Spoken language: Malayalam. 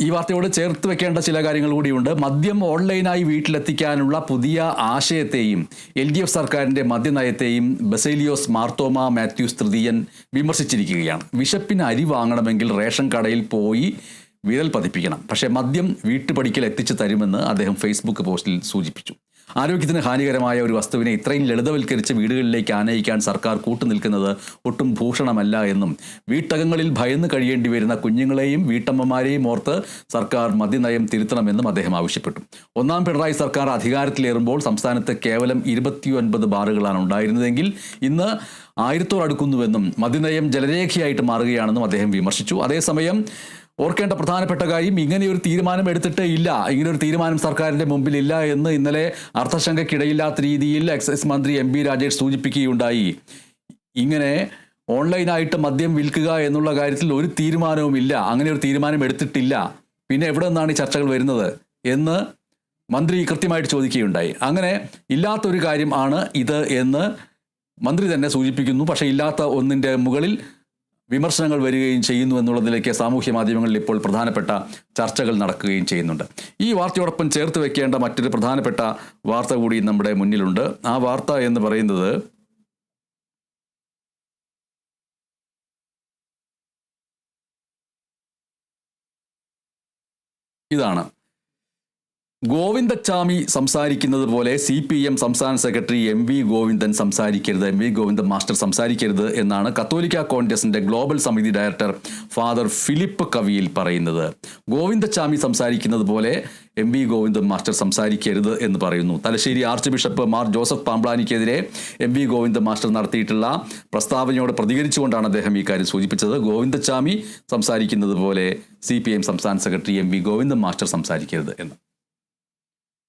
ഈ വാർത്തയോട് ചേർത്ത് വെക്കേണ്ട ചില കാര്യങ്ങൾ കൂടിയുണ്ട്. മദ്യം ഓൺലൈനായി വീട്ടിലെത്തിക്കാനുള്ള പുതിയ ആശയത്തെയും എൽ ഡി എഫ് സർക്കാരിന്റെ മദ്യനയത്തെയും ബസേലിയോസ് മാർത്തോമ മാത്യൂസ് തൃതീയൻ വിമർശിച്ചിരിക്കുകയാണ്. വിശപ്പിന് അരി വാങ്ങണമെങ്കിൽ റേഷൻ കടയിൽ പോയി വിരൽ പതിപ്പിക്കണം. പക്ഷേ മദ്യം വീട്ടുപടിക്കൽ എത്തിച്ചു തരുമെന്ന് അദ്ദേഹം ഫേസ്ബുക്ക് പോസ്റ്റിൽ സൂചിപ്പിച്ചു. ആരോഗ്യത്തിന് ഹാനികരമായ ഒരു വസ്തുവിനെ ഇത്രയും ലളിതവൽക്കരിച്ച് വീടുകളിലേക്ക് ആനയിക്കാൻ സർക്കാർ കൂട്ടുനിൽക്കുന്നത് ഒട്ടും ഭൂഷണമല്ല എന്നും വീട്ടകങ്ങളിൽ ഭയന്ന് കഴിയേണ്ടി വരുന്ന കുഞ്ഞുങ്ങളെയും വീട്ടമ്മമാരെയും ഓർത്ത് സർക്കാർ മദ്യനയം തിരുത്തണമെന്നും അദ്ദേഹം ആവശ്യപ്പെട്ടു. ഒന്നാം പിണറായി സർക്കാർ അധികാരത്തിലേറുമ്പോൾ സംസ്ഥാനത്ത് കേവലം ഇരുപത്തിയൊൻപത് ബാറുകളാണ് ഉണ്ടായിരുന്നതെങ്കിൽ ഇന്ന് ആയിരത്തോടടുക്കുന്നുവെന്നും മദ്യനയം ജലരേഖയായിട്ട് മാറുകയാണെന്നും അദ്ദേഹം വിമർശിച്ചു. അതേസമയം ഓർക്കേണ്ട പ്രധാനപ്പെട്ട കാര്യം ഇങ്ങനെ ഒരു തീരുമാനം എടുത്തിട്ടേ ഇല്ല. ഇങ്ങനെ ഒരു തീരുമാനം സർക്കാരിന്റെ മുമ്പിൽ ഇല്ല എന്ന് ഇന്നലെ അർത്ഥശങ്കയ്ക്കിടയില്ലാത്ത രീതിയിൽ എക്സൈസ് മന്ത്രി എം ബി രാജേഷ് സൂചിപ്പിക്കുകയുണ്ടായി. ഇങ്ങനെ ഓൺലൈനായിട്ട് മദ്യം വിൽക്കുക എന്നുള്ള കാര്യത്തിൽ ഒരു തീരുമാനവുമില്ല അങ്ങനെ ഒരു തീരുമാനം എടുത്തിട്ടില്ല. പിന്നെ എവിടെ നിന്നാണ് ഈ ചർച്ചകൾ വരുന്നത് എന്ന് മന്ത്രി കൃത്യമായിട്ട് ചോദിക്കുകയുണ്ടായി. അങ്ങനെ ഇല്ലാത്തൊരു കാര്യം ആണ് ഇത് എന്ന് മന്ത്രി തന്നെ സൂചിപ്പിക്കുന്നു. പക്ഷേ ഇല്ലാത്ത ഒന്നിന്റെ മുകളിൽ വിമർശനങ്ങൾ വരികയും ചെയ്യുന്നു എന്നുള്ളതിലേക്ക് സാമൂഹ്യ മാധ്യമങ്ങളിൽ ഇപ്പോൾ പ്രധാനപ്പെട്ട ചർച്ചകൾ നടക്കുകയും ചെയ്യുന്നുണ്ട്. ഈ വാർത്തയോടൊപ്പം ചേർത്ത് വെക്കേണ്ട മറ്റൊരു പ്രധാനപ്പെട്ട വാർത്ത കൂടി നമ്മുടെ മുന്നിലുണ്ട്. ആ വാർത്ത എന്ന് പറയുന്നത് ഇതാണ്. ഗോവിന്ദച്ചാമി സംസാരിക്കുന്നത് പോലെ സി പി എം സംസ്ഥാന സെക്രട്ടറി എം വി ഗോവിന്ദൻ സംസാരിക്കരുത് എം വി ഗോവിന്ദൻ മാസ്റ്റർ സംസാരിക്കരുത് എന്നാണ് കത്തോലിക്ക കോൺഗ്രസിന്റെ ഗ്ലോബൽ സമിതി ഡയറക്ടർ ഫാദർ ഫിലിപ്പ് കവിയിൽ പറയുന്നത്. ഗോവിന്ദച്ചാമി സംസാരിക്കുന്നത് പോലെ എം വി ഗോവിന്ദൻ മാസ്റ്റർ സംസാരിക്കരുത് എന്ന് പറയുന്നു. Thalassery arch bishop Mar Joseph പാമ്പ്ലാനിക്കെതിരെ എം വി ഗോവിന്ദൻ മാസ്റ്റർ നടത്തിയിട്ടുള്ള പ്രസ്താവനയോട് പ്രതികരിച്ചുകൊണ്ടാണ് അദ്ദേഹം ഈ കാര്യം സൂചിപ്പിച്ചത്. ഗോവിന്ദച്ചാമി സംസാരിക്കുന്നത് പോലെ സി പി എം സംസ്ഥാന secretary M V Govindan master സംസാരിക്കരുത് എന്ന്.